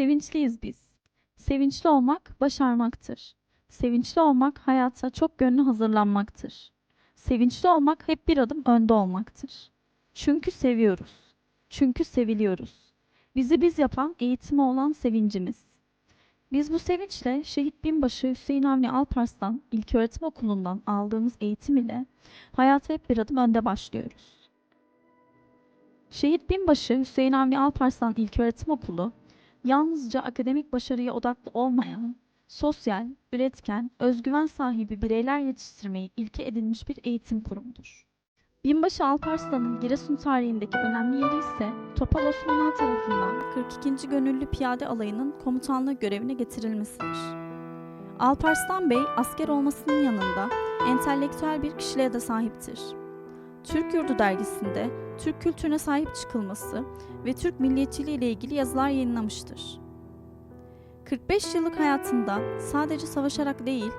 Sevinçliyiz biz. Sevinçli olmak başarmaktır. Sevinçli olmak hayata çok gönlü hazırlanmaktır. Sevinçli olmak hep bir adım önde olmaktır. Çünkü seviyoruz. Çünkü seviliyoruz. Bizi biz yapan eğitime olan sevincimiz. Biz bu sevinçle Şehit Binbaşı Hüseyin Avni Alparslan İlköğretim Okulu'ndan aldığımız eğitim ile hayata hep bir adım önde başlıyoruz. Şehit Binbaşı Hüseyin Avni Alparslan İlköğretim Okulu, yalnızca akademik başarıya odaklı olmayan, sosyal, üretken, özgüven sahibi bireyler yetiştirmeyi ilke edinmiş bir eğitim kurumudur. Binbaşı Alparslan'ın Giresun tarihindeki önemli yeri ise Topal Osman Han tarafından 42. Gönüllü Piyade Alayı'nın komutanlığı görevine getirilmesidir. Alparslan Bey asker olmasının yanında entelektüel bir kişiliğe de sahiptir. Türk Yurdu dergisinde Türk kültürüne sahip çıkılması ve Türk milliyetçiliği ile ilgili yazılar yayınlamıştır. 45 yıllık hayatında sadece savaşarak değil,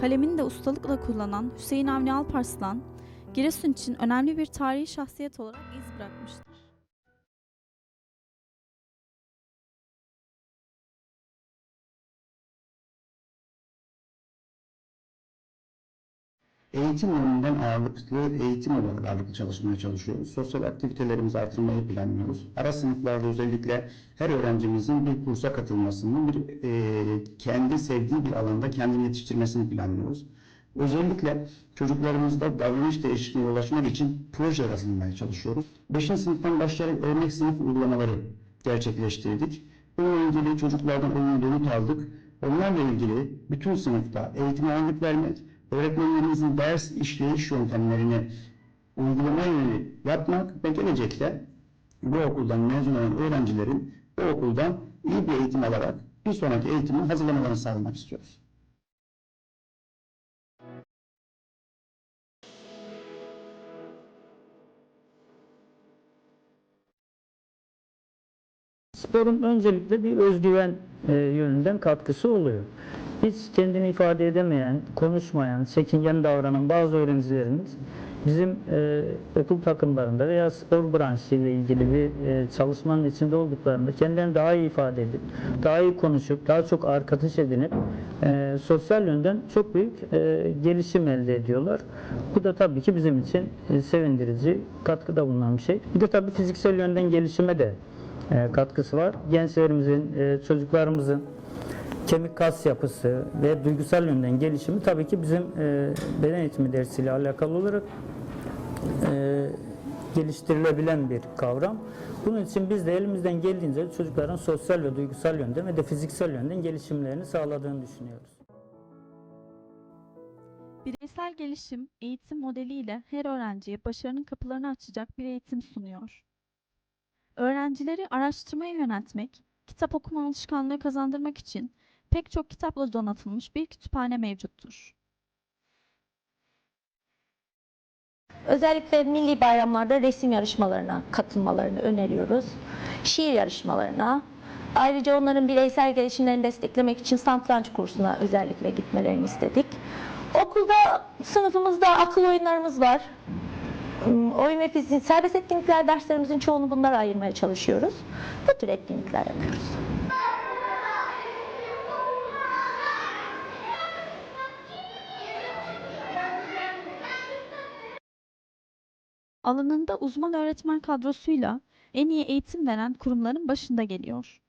kalemini de ustalıkla kullanan Hüseyin Avni Alparslan, Giresun için önemli bir tarihi şahsiyet olarak iz bırakmıştır. Eğitim yönünden ağırlıklı eğitim olarak ağırlıklı çalışmaya çalışıyoruz. Sosyal aktivitelerimizi artırmayı planlıyoruz. Ara sınıflarda özellikle her öğrencimizin bir kursa katılmasını, bir e, kendi sevdiği bir alanda kendini yetiştirmesini planlıyoruz. Özellikle çocuklarımızda davranış değişikliğine ulaşmak için proje hazırlamaya çalışıyoruz. 5. sınıftan başlayarak örnek sınıf uygulamaları gerçekleştirdik. Bununla ilgili çocuklardan oyun dönüt aldık. Onlarla ilgili bütün sınıfta eğitim ağırlık vermek, öğretmenlerimizin ders işleyiş yöntemlerini uygulama yönü yapmak ve gelecekte bu okuldan mezun olan öğrencilerin bu okuldan iyi bir eğitim alarak bir sonraki eğitime hazırlamalarını sağlamak istiyoruz. Sporun öncelikle bir özgüven e, yönünden katkısı oluyor. Hiç kendini ifade edemeyen, konuşmayan, çekingen davranan bazı öğrencilerimiz bizim e, okul takımlarında veya spor branşı ile ilgili bir e, çalışmanın içinde olduklarında kendilerini daha iyi ifade edip, daha iyi konuşup, daha çok arkadaş edinip e, sosyal yönden çok büyük e, gelişim elde ediyorlar. Bu da tabii ki bizim için e, sevindirici, katkıda bulunan bir şey. Bir de tabii fiziksel yönden gelişime de e, katkısı var. Gençlerimizin, e, çocuklarımızın kemik kas yapısı ve duygusal yönden gelişimi tabii ki bizim e, beden eğitimi dersiyle alakalı olarak e, geliştirilebilen bir kavram. Bunun için biz de elimizden geldiğince çocukların sosyal ve duygusal yönden ve de fiziksel yönden gelişimlerini sağladığını düşünüyoruz. Bireysel gelişim eğitim modeliyle her öğrenciye başarının kapılarını açacak bir eğitim sunuyor. Öğrencileri araştırmaya yöneltmek, kitap okuma alışkanlığı kazandırmak için pek çok kitapla donatılmış bir kütüphane mevcuttur. Özellikle milli bayramlarda resim yarışmalarına katılmalarını öneriyoruz. Şiir yarışmalarına. Ayrıca onların bireysel gelişimlerini desteklemek için satranç kursuna özellikle gitmelerini istedik. Okulda, sınıfımızda akıl oyunlarımız var. Hmm, Oyun ve fiziğin serbest etkinlikler derslerimizin çoğunu bunlara ayırmaya çalışıyoruz. Bu tür etkinlikler yapıyoruz. Alanında uzman öğretmen kadrosuyla en iyi eğitim veren kurumların başında geliyor.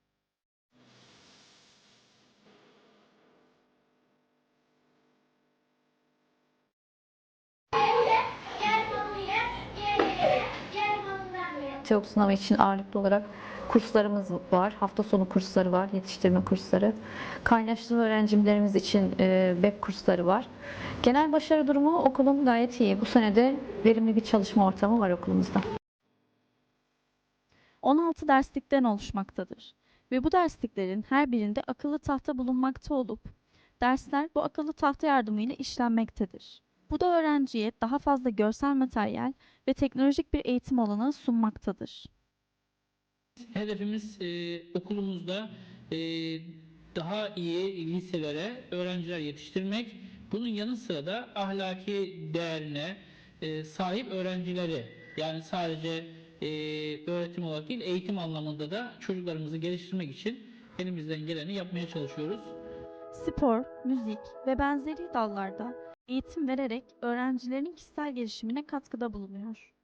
TEOK sınavı için ağırlıklı olarak kurslarımız var. Hafta sonu kursları var, yetiştirme kursları. Kaynaştırma öğrencilerimiz için e, web kursları var. Genel başarı durumu okulun gayet iyi. Bu sene de verimli bir çalışma ortamı var okulumuzda. 16 derslikten oluşmaktadır ve bu dersliklerin her birinde akıllı tahta bulunmakta olup dersler bu akıllı tahta yardımıyla işlenmektedir. Bu da öğrenciye daha fazla görsel materyal ve teknolojik bir eğitim olanağı sunmaktadır. Hedefimiz e, okulumuzda e, daha iyi liselere öğrenciler yetiştirmek. Bunun yanı sıra da ahlaki değerine e, sahip öğrencileri yani sadece e, öğretim olarak değil eğitim anlamında da çocuklarımızı geliştirmek için elimizden geleni yapmaya çalışıyoruz. Spor, müzik ve benzeri dallarda eğitim vererek öğrencilerin kişisel gelişimine katkıda bulunuyor.